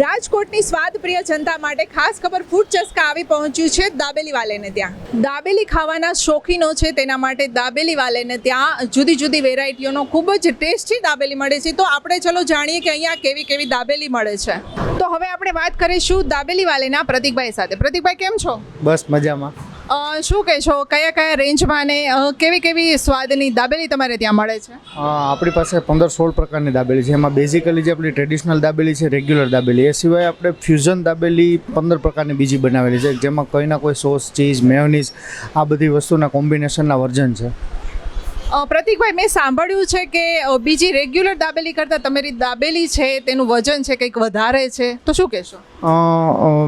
રાજકોટની સ્વાદપ્રિય જનતા માટે ખાસ ખબર ફૂડ ચસ્કા આવી પહોંચ્યું છે દાબેલી વાલેને ત્યાં. દાબેલી ખાવાના શોખીનો છે તેના માટે દાબેલી વાલેને ત્યાં જુદી જુદી વેરાયટીઓનો ખૂબ જ ટેસ્ટી દાબેલી મળે છે. તો આપણે ચલો જાણીએ કે અહીંયા કેવી કેવી દાબેલી મળે છે. તો હવે આપણે વાત કરીશું દાબેલી વાલેના પ્રતિકભાઈ સાથે. પ્રતિકભાઈ, કેમ છો? બસ મજામાં. શું કહેશો? કયા કયા રેન્જમાં ને કેવી કેવી સ્વાદની દાબેલી તમારે ત્યાં મળે છે? આપણી પાસે પંદર સોળ પ્રકારની દાબેલી છે. એમાં બેઝિકલી જે આપણી ટ્રેડિશનલ દાબેલી છે રેગ્યુલર દાબેલી. એ સિવાય આપણે ફ્યુઝન દાબેલી પંદર પ્રકારની બીજી બનાવેલી છે. જેમાં કોઈ ના કોઈ સોસ ચીઝ મેયોનીઝ આ બધી વસ્તુના કોમ્બિનેશનના વર્જન છે. પ્રતિકભાઈ, મેં સાંભળ્યું છે કે બીજી રેગ્યુલર દાબેલી કરતાં તમારી દાબેલી છે, તેનું વજન છે કંઈક વધારે છે. તો શું કહેશો?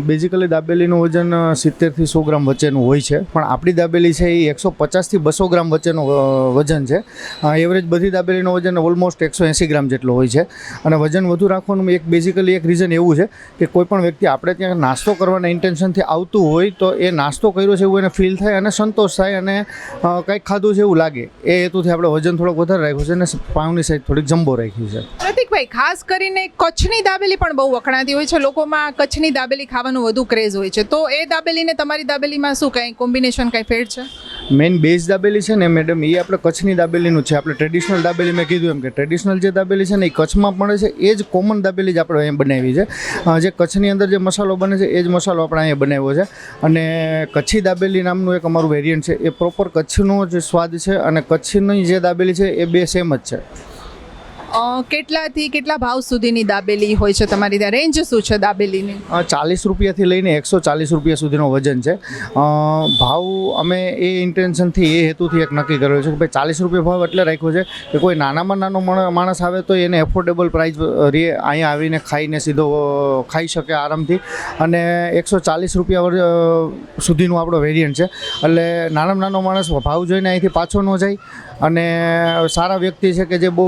બેઝિકલી દાબેલીનું વજન સિત્તેરથી સો ગ્રામ વચ્ચેનું હોય છે. પણ આપણી દાબેલી છે એ એકસો પચાસથી બસો ગ્રામ વચ્ચેનું વજન છે. એવરેજ બધી દાબેલીનું વજન ઓલમોસ્ટ એકસો એંસી ગ્રામ જેટલું હોય છે. અને વજન વધુ રાખવાનું એક બેઝિકલી એક રીઝન એવું છે કે કોઈ પણ વ્યક્તિ આપણે ત્યાં નાસ્તો કરવાના ઇન્ટેન્શનથી આવતું હોય તો એ નાસ્તો કર્યો છે એવું એને ફીલ થાય અને સંતોષ થાય અને કંઈક ખાધું છે એવું લાગે. એ હેતુથી આપણે વજન થોડોક વધારે રાખ્યું છે અને પાઉની સાઈડ થોડીક જમ્બો રાખી છે. પ્રતિકભાઈ, ખાસ કરીને કચ્છની દાબેલી પણ બહુ વખણાતી હોય છે. લોકોમાં કચ્છની દાબેલી ખાવાનું વધુ ક્રેઝ હોય છે. તો એ દાબેલીને તમારી દાબેલીમાં શું, કંઈ કોમ્બિનેશન કંઈ ફેડ છે? મેઇન બેઝ દાબેલી છે ને મેડમ એ આપણે કચ્છની દાબેલીનું છે. આપણે ટ્રેડિશનલ દાબેલી મેં કીધું એમ કે ટ્રેડિશનલ જે દાબેલી છે ને એ કચ્છમાં મળે છે, એ જ કોમન દાબેલી જ આપણે અહીંયા બનાવી છે. જે કચ્છની અંદર જે મસાલો બને છે, એ જ મસાલો આપણે અહીંયા બનાવ્યો છે. અને કચ્છી દાબેલી નામનું એક અમારું વેરિયન્ટ છે. એ પ્રોપર કચ્છનો જે સ્વાદ છે અને કચ્છની જે દાબેલી છે, એ બે સેમ જ છે. કેટલાથી કેટલા ભાવ સુધીની દાબેલી હોય છે? તમારી ત્યાં રેન્જ શું છે દાબેલીની? ચાલીસ રૂપિયાથી લઈને એકસો ચાલીસ રૂપિયા સુધીનો વજન છે. ભાવ અમે એ ઇન્ટેન્શનથી એ હેતુથી એક નક્કી કર્યો છે કે ભાઈ ચાલીસ રૂપિયા ભાવ એટલે રાખ્યો છે કે કોઈ નાનામાં નાનો માણસ આવે તો એને એફોર્ડેબલ પ્રાઇસ રે અહીંયા આવીને ખાઈને સીધો ખાઈ શકે આરામથી. અને એકસો ચાલીસ રૂપિયા સુધીનું આપણો વેરિયન્ટ છે. એટલે નાનામાં નાનો માણસ ભાવ જોઈને અહીંથી પાછો ન જાય. અને સારા વ્યક્તિ છે કે જે બહુ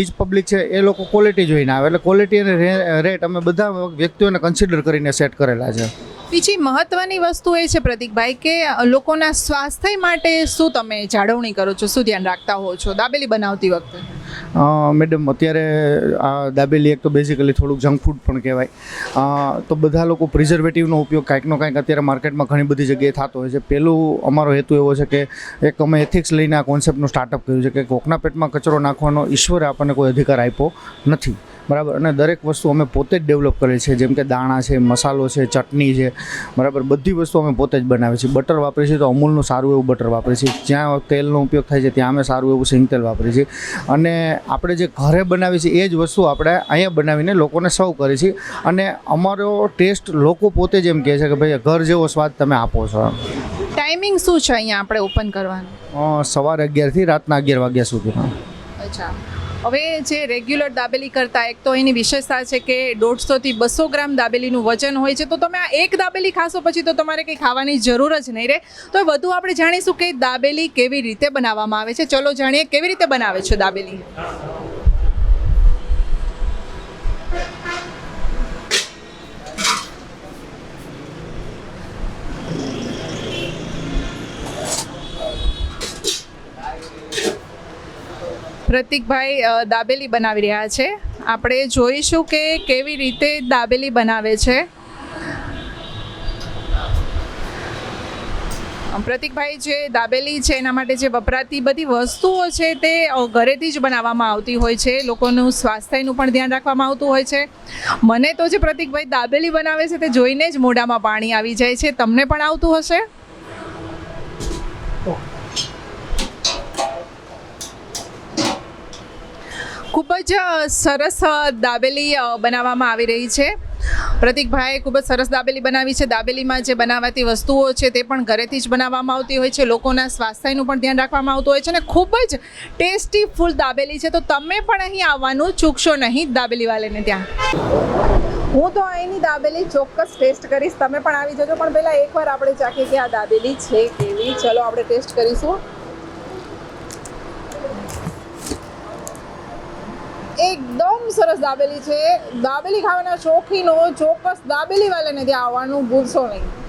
રીચ પબ્લિક છે, એ લોકો ક્વોલિટી જોઈને આવે. એટલે ક્વોલિટી અને રેટ અમે બધા વ્યક્તિઓને કન્સિડર કરીને સેટ કરેલા છે. બીજી મહત્વની વસ્તુ એ છે પ્રતિકભાઈ કે લોકોના સ્વાસ્થ્ય માટે શું તમે જાળવણી કરો છો? શું ધ્યાન રાખતા હો છો? દાબેલી બનાવતી વખતે. મેડમ, અત્યારે આ દાબેલી એક તો બેઝિકલી થોડુંક જંક ફૂડ પણ કહેવાય. તો બધા લોકો પ્રિઝર્વેટિવનો ઉપયોગ કાંઈકનો કાંઈક અત્યારે માર્કેટમાં ઘણી બધી જગ્યાએ થતો હોય છે. પહેલું અમારો હેતુ એવો છે કે એક અમે એથિક્સ લઈને આ કોન્સેપ્ટનું સ્ટાર્ટઅપ કર્યું છે કે કોકના પેટમાં કચરો નાખવાનો ઈશ્વરે આપણને કોઈ અધિકાર આપ્યો નથી. બરાબર? અને દરેક વસ્તુ અમે પોતે જ ડેવલપ કરેલી છે. જેમ કે દાણા છે મસાલો છે ચટણી છે બરાબર? બધી વસ્તુ અમે પોતે જ બનાવીએ છીએ બટર વાપરીએ છીએ તો અમૂલનું સારું એવું બટર વાપરીએ છીએ. જ્યાં તેલનો ઉપયોગ થાય છે ત્યાં અમે સારું એવું સિંગ તેલ વાપરીએ છીએ. અને આપણે જે ઘરે બનાવીએ છીએ એ જ વસ્તુ આપણે અહીંયા બનાવીને લોકોને સર્વ કરીએ છીએ. અને અમારો ટેસ્ટ લોકો પોતે જ એમ કહે છે કે ભાઈ ઘર જેવો સ્વાદ તમે આપો છો. ટાઈમિંગ શું છે અહીંયા આપણે ઓપન કરવાનું? સવારે અગિયારથી રાતના અગિયાર વાગ્યા સુધીમાં. અચ્છા. હવે જે રેગ્યુલર દાબેલી કરતા એક તો એની વિશેષતા છે કે દોઢસોથી બસો ગ્રામ દાબેલીનું વજન હોય છે. તો તમે આ એક દાબેલી ખાશો પછી તો તમારે કંઈ ખાવાની જરૂર જ નહીં રહે. તો વધુ આપણે જાણીશું કે દાબેલી કેવી રીતે બનાવવામાં આવે છે. ચલો જાણીએ કેવી રીતે બનાવે છે દાબેલી. પ્રતિકભાઈ દાબેલી બનાવી રહ્યા છે. આપણે જોઈશું કે કેવી રીતે દાબેલી બનાવે છે. પ્રતિકભાઈ, જે દાબેલી છે, એના માટે જે વપરાતી બધી વસ્તુઓ છે તે ઘરેથી જ બનાવવામાં આવતી હોય છે. લોકોનું સ્વાસ્થ્યનું પણ ધ્યાન રાખવામાં આવતું હોય છે. મને તો જે પ્રતિકભાઈ દાબેલી બનાવે છે તે જોઈને જ મોઢામાં પાણી આવી જાય છે. તમને પણ આવતું હશે? ખૂબ જ સરસ દાબેલી બનાવવામાં આવી રહી છે. પ્રતિકભાઈએ ખૂબ જ સરસ દાબેલી બનાવી છે. દાબેલીમાં જે બનાવાતી વસ્તુઓ છે તે પણ ઘરેથી જ બનાવવામાં આવતી હોય છે. લોકોના સ્વાસ્થ્યનું પણ ધ્યાન રાખવામાં આવતું હોય છે અને ખૂબ જ ટેસ્ટી ફૂલ દાબેલી છે. તો તમે પણ અહીં આવવાનું ચૂકશો નહીં દાબેલીવાલેને ત્યાં? હું તો અહીંની દાબેલી ચોક્કસ ટેસ્ટ કરીશ. તમે પણ આવી જજો. પણ પહેલાં એકવાર આપણે ચાખીએ કે આ દાબેલી છે કેવી? ચલો, આપણે ટેસ્ટ કરીશું. એકદમ સરસ દાબેલી છે. દાબેલી ખાવાના શોખીનો ચોક્કસ દાબેલી વાળાને ત્યાં આવવાનું ભૂલશો નહીં.